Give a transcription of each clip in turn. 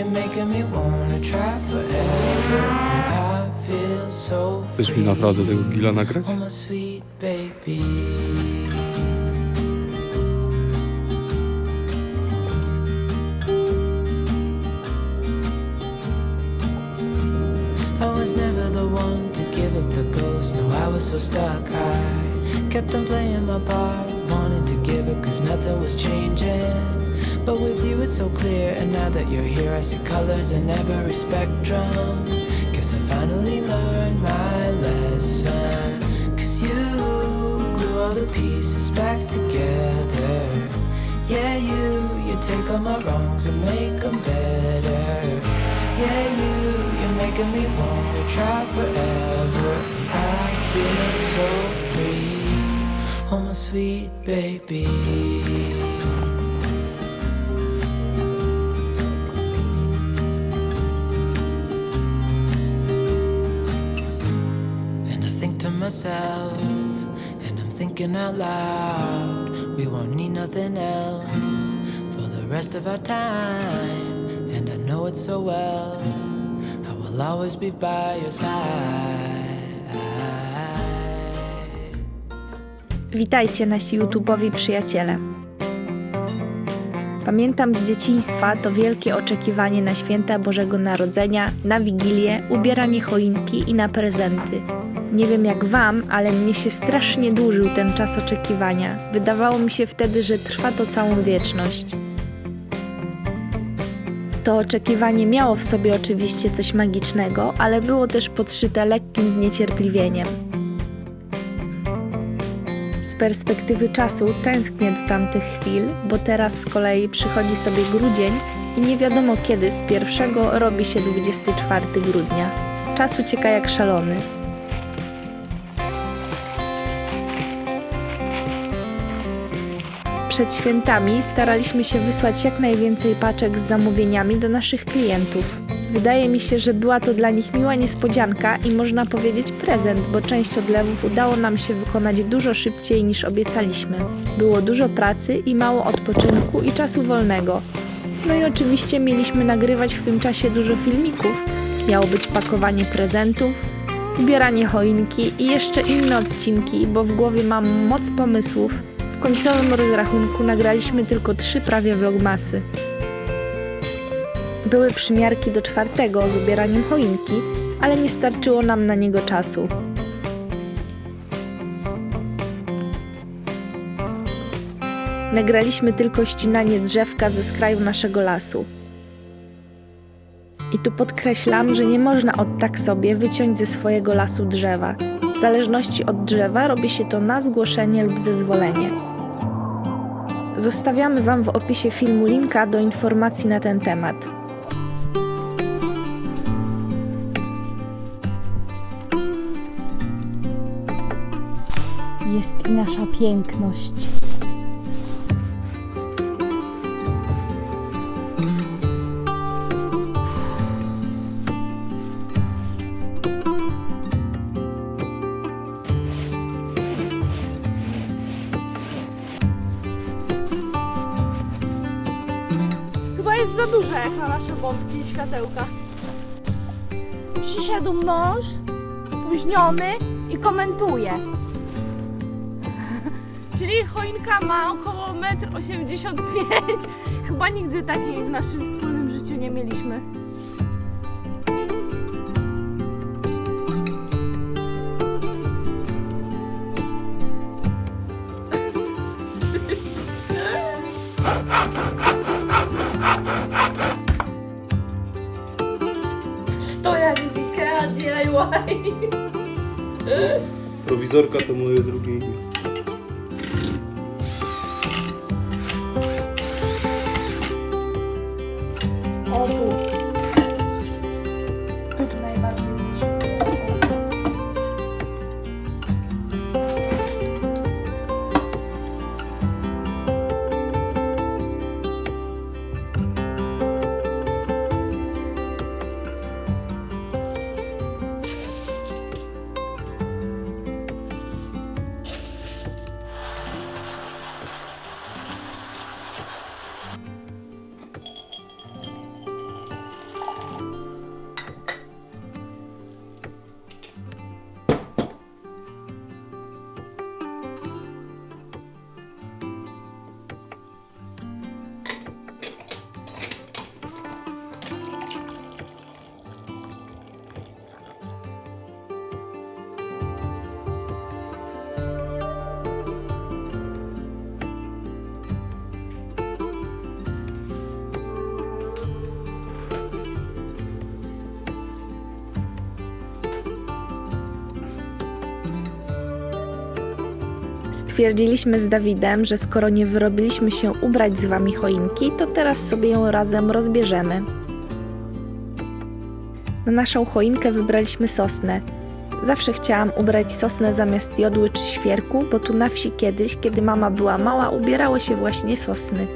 you're making me wanna try forever. I feel so Chcesz mi naprawdę tego gila nagrać? Oh, my sweet baby. I was never the one to give up the ghost. No, I was so stuck. I kept on playing my part, wanting to give up cause nothing was changing. But with you, it's so clear. And now that you're here, I see colors in every spectrum. Guess I finally learned my lesson. Cause you glue all the pieces back together. Yeah, you, you take all my wrongs and make them better. Yeah, you, you're making me wanna try forever. I feel so free, oh my sweet baby. Myself, and I'm thinking out loud, we won't need nothing else for the rest of our time. And I know it so well, I will always be by your side. Witajcie nasi YouTube'owi przyjaciele. Pamiętam z dzieciństwa to wielkie oczekiwanie na święta Bożego Narodzenia, na Wigilię, ubieranie choinki i na prezenty. Nie wiem jak wam, ale mnie się strasznie dłużył ten czas oczekiwania. Wydawało mi się wtedy, że trwa to całą wieczność. To oczekiwanie miało w sobie oczywiście coś magicznego, ale było też podszyte lekkim zniecierpliwieniem. Z perspektywy czasu tęsknię do tamtych chwil, bo teraz z kolei przychodzi sobie grudzień i nie wiadomo kiedy z pierwszego robi się 24 grudnia. Czas ucieka jak szalony. Przed świętami staraliśmy się wysłać jak najwięcej paczek z zamówieniami do naszych klientów. Wydaje mi się, że była to dla nich miła niespodzianka i można powiedzieć prezent, bo część odlewów udało nam się wykonać dużo szybciej niż obiecaliśmy. Było dużo pracy i mało odpoczynku i czasu wolnego. No i oczywiście mieliśmy nagrywać w tym czasie dużo filmików. Miało być pakowanie prezentów, ubieranie choinki i jeszcze inne odcinki, bo w głowie mam moc pomysłów. W końcowym rozrachunku nagraliśmy tylko trzy prawie vlogmasy. Były przymiarki do czwartego z ubieraniem choinki, ale nie starczyło nam na niego czasu. Nagraliśmy tylko ścinanie drzewka ze skraju naszego lasu. I tu podkreślam, że nie można od tak sobie wyciąć ze swojego lasu drzewa. W zależności od drzewa robi się to na zgłoszenie lub zezwolenie. Zostawiamy Wam w opisie filmu linka do informacji na ten temat. jest i nasza piękność. Za duże jak na nasze bombki i światełka. Przyszedł mąż, Spóźniony i komentuje. Czyli choinka ma około 1,85 m. Chyba nigdy takiej w naszym wspólnym życiu nie mieliśmy. DIY. Prowizorka to moje drugie imię. Stwierdziliśmy z Dawidem, że skoro nie wyrobiliśmy się ubrać z wami choinki, to teraz sobie ją razem rozbierzemy. Na naszą choinkę wybraliśmy sosnę. Zawsze chciałam ubrać sosnę zamiast jodły czy świerku, bo tu na wsi kiedyś, kiedy mama była mała, ubierały się właśnie sosny.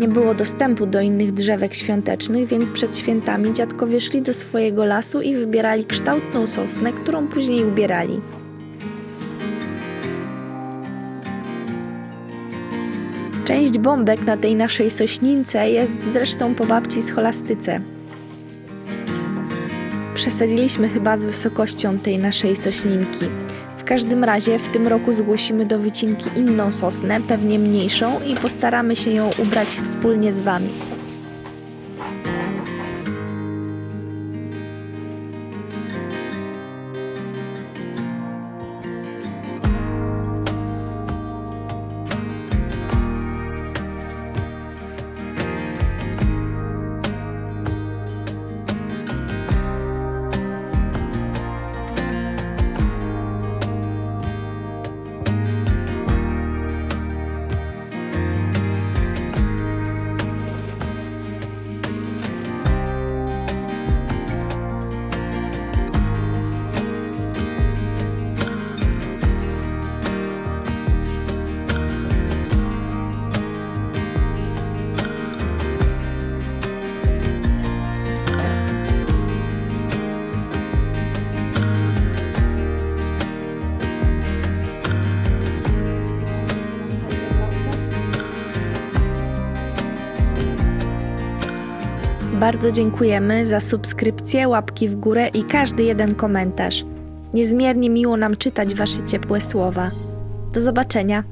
Nie było dostępu do innych drzewek świątecznych, więc przed świętami dziadkowie szli do swojego lasu i wybierali kształtną sosnę, którą później ubierali. Część bombek na tej naszej sośnince jest zresztą po babci scholastyce. Przesadziliśmy chyba z wysokością tej naszej sośninki. Każdym razie w tym roku zgłosimy do wycinki inną sosnę, pewnie mniejszą i postaramy się ją ubrać wspólnie z Wami. Bardzo dziękujemy za subskrypcję, łapki w górę i każdy jeden komentarz. Niezmiernie miło nam czytać Wasze ciepłe słowa. Do zobaczenia.